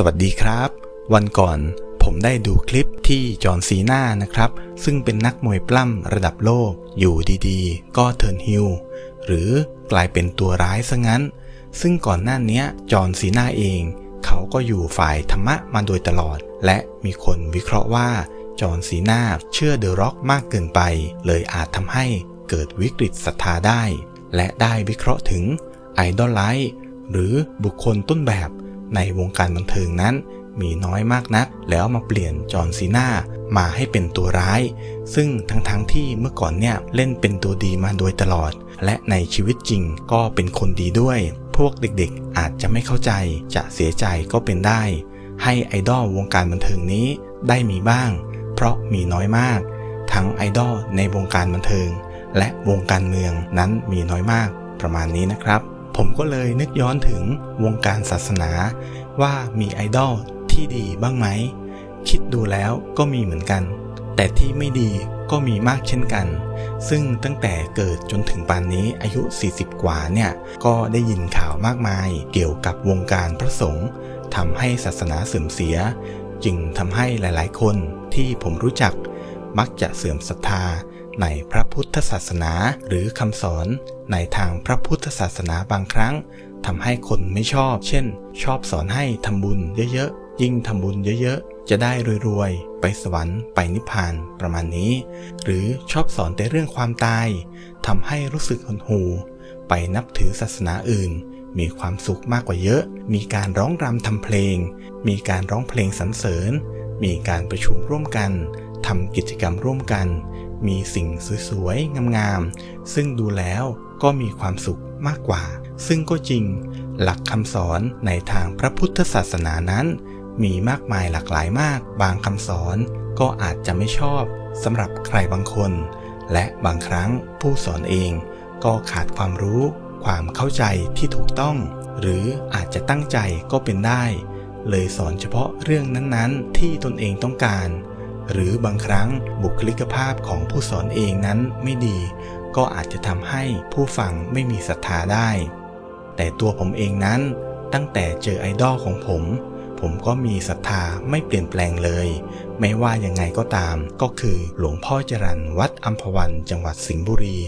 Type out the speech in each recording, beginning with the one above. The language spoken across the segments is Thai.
สวัสดีครับ วันก่อนผมได้ดูคลิปที่จอห์นซีนานะครับ ซึ่งเป็นนักมวยปล้ำระดับโลก อยู่ดีๆ ก็เทิร์นฮิลหรือกลายเป็นตัวร้ายซะงั้น ซึ่งก่อนหน้านี้จอห์นซีนาเอง เขาก็อยู่ฝ่ายธรรมะมาโดยตลอด และมีคนวิเคราะห์ว่า จอห์นซีนาเชื่อเดอะร็อกมากเกินไป เลยอาจทำให้เกิดวิกฤตศรัทธาได้ และได้วิเคราะห์ถึงไอดอลไลท์หรือบุคคลต้นแบบ ในวงการบันเทิงนั้นมีน้อยมากนัก แล้วมาเปลี่ยนจอห์นซีนามาให้เป็นตัวร้าย ซึ่งทั้งๆทที่เมื่อก่อนเนี่ยเล่นเป็นตัวดีมาโดยตลอด และในชีวิตจริงก็เป็นคนดีด้วย พวกเด็กๆอาจจะไม่เข้าใจจะเสียใจก็เป็นได้ ให้ไอดอลวงการบันเทิงนี้ได้มีบ้าง เพราะมีน้อยมาก ทั้งไอดอลในวงการบันเทิง และวงการเมืองนั้นมีน้อยมากประมาณนี้นะครับ ผมก็เลยนึกย้อนถึงวงการศาสนาว่ามีไอดอลที่ดีบ้างไหม คิดดูแล้วก็มีเหมือนกัน แต่ที่ไม่ดีก็มีมากเช่นกัน ซึ่งตั้งแต่เกิดจนถึงปานนี้อายุ 40 กว่าเนี่ย ก็ได้ยินข่าวมากมายเกี่ยวกับวงการพระสงฆ์ทำให้ศาสนาเสื่อมเสีย จึงทำให้หลายๆ คนที่ผมรู้จัก มักจะเสื่อมศรัทธาในพระพุทธศาสนาหรือคำสอนในทางพระพุทธศาสนาบางครั้งทำให้คนไม่ชอบ เช่น ชอบสอนให้ทำบุญเยอะๆ ยิ่งทำบุญเยอะๆ จะได้รวยๆ ไปสวรรค์ไปนิพพานประมาณนี้ หรือชอบสอนแต่เรื่องความตายทำให้รู้สึกหดหู่ไปนับถือศาสนาอื่น มีความสุขมากกว่าเยอะ มีการร้องรำทำเพลง มีการร้องเพลงสรรเสริญ มีการประชุมร่วมกัน ทำกิจกรรมร่วมกัน มีสิ่งสวยๆ งามๆ ซึ่งดูแล้วก็มีความสุขมากกว่า ซึ่งก็จริง หลักคำสอนในทางพระพุทธศาสนานั้น มีมากมายหลากหลายมาก บางคำสอนก็อาจจะไม่ชอบสำหรับใครบางคน และบางครั้งผู้สอนเองก็ขาดความรู้ ความเข้าใจที่ถูกต้อง หรืออาจจะตั้งใจก็เป็นได้ เลยสอนเฉพาะเรื่องนั้นๆ ที่ตนเองต้องการ หรือบางครั้งบุคลิกภาพของผู้สอนเองนั้นไม่ดี ก็อาจจะทำให้ผู้ฟังไม่มีศรัทธาได้ แต่ตัวผมเองนั้นตั้งแต่เจอไอดอลของผม ผมก็มีศรัทธาไม่เปลี่ยนแปลงเลย ไม่ว่ายังไงก็ตาม ก็คือหลวงพ่อจรันวัดอัมพวันจังหวัดสิงห์บุรี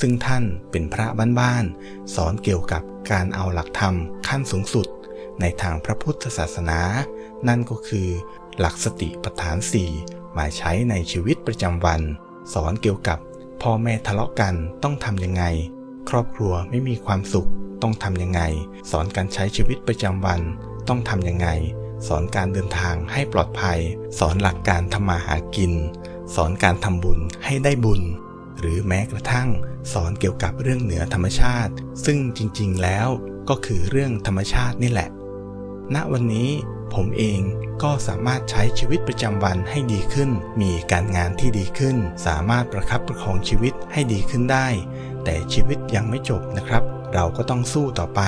ซึ่งท่านเป็นพระบ้านๆสอนเกี่ยวกับการเอาหลักธรรมขั้นสูงสุด ในทางพระพุทธศาสนา นั่นก็คือหลักสติปัฏฐานสี่ มาใช้ในชีวิตประจำวัน สอนเกี่ยวกับพ่อแม่ทะเลาะกันต้องทำยังไง ครอบครัวไม่มีความสุขต้องทำยังไง สอนการใช้ชีวิตประจำวัน ต้องทำยังไง สอนการเดินทางให้ปลอดภัย สอนหลักการทำมาหากิน สอนการทำบุญให้ได้บุญ หรือแม้กระทั่ง สอนเกี่ยวกับเรื่องเหนือธรรมชาติ ซึ่งจริงๆแล้วก็คือเรื่องธรรมชาตินี่แหละ ณวันนี้ ผมเองก็สามารถใช้ชีวิตประจำวันให้ดีขึ้น มีการงานที่ดีขึ้น สามารถประคับประคองชีวิตให้ดีขึ้นได้ แต่ชีวิตยังไม่จบนะครับ เราก็ต้องสู้ต่อไป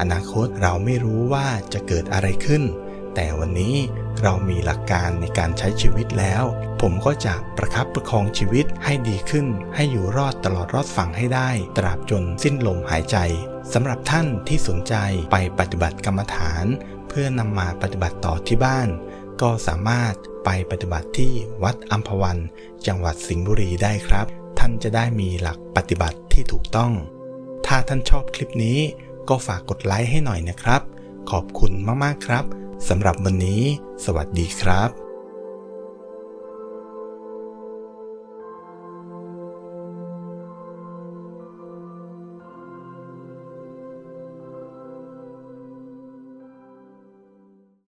อนาคตเราไม่รู้ว่าจะเกิดอะไรขึ้น แต่วันนี้เรามีหลักการในการใช้ชีวิตแล้ว ผมก็จะประคับประคองชีวิตให้ดีขึ้น ให้อยู่รอดตลอดรอดฝั่งให้ได้ ตราบจนสิ้นลมหายใจสำหรับท่านที่สนใจไปปฏิบัติกรรมฐาน พื่อนำมาปฏิบัติต่อที่บ้าน ก็สามารถไปปฏิบัติที่วัดอัมพวัน จังหวัดสิงห์บุรีได้ครับ ท่านจะได้มีหลักปฏิบัติที่ถูกต้อง ถ้าท่านชอบคลิปนี้ก็ฝากกดไลค์ให้หน่อยนะครับ ขอบคุณมากๆครับสำหรับวันนี้ สวัสดีครับ